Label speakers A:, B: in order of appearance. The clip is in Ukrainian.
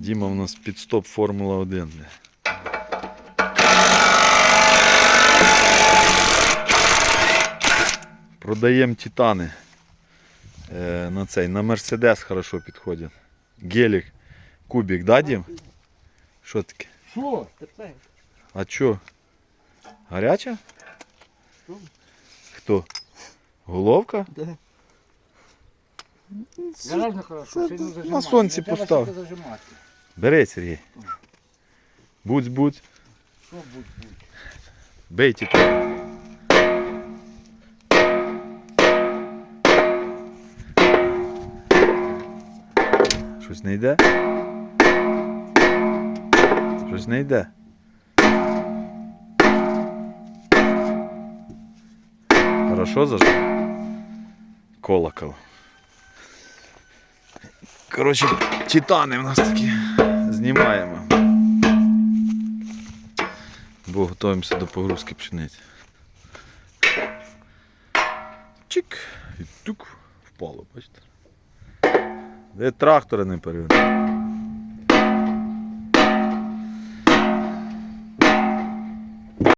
A: Діма в нас підстоп Формула 1. Продаємо титани. Е, на цей, на Мерседес хорошо підходять. Гелік, кубік, да, Дім? Що таке?
B: Що?
A: А чо? Гаряча? Хто? Головка?
C: Да.
B: Заразно хорошо,
A: це
B: сильно
A: на сонці постав. Бери, Сергій. Будь-будь.
B: Що будь будь.
A: Бей титан. Щось не йде? Щось не йде. Хорошо зажав? Колокол. Коротше, титани в нас такі. Знімаємо. Бо готуємося до погрузки пшениці. Чик. І тук впало, бачите. Де трактора не перевернув.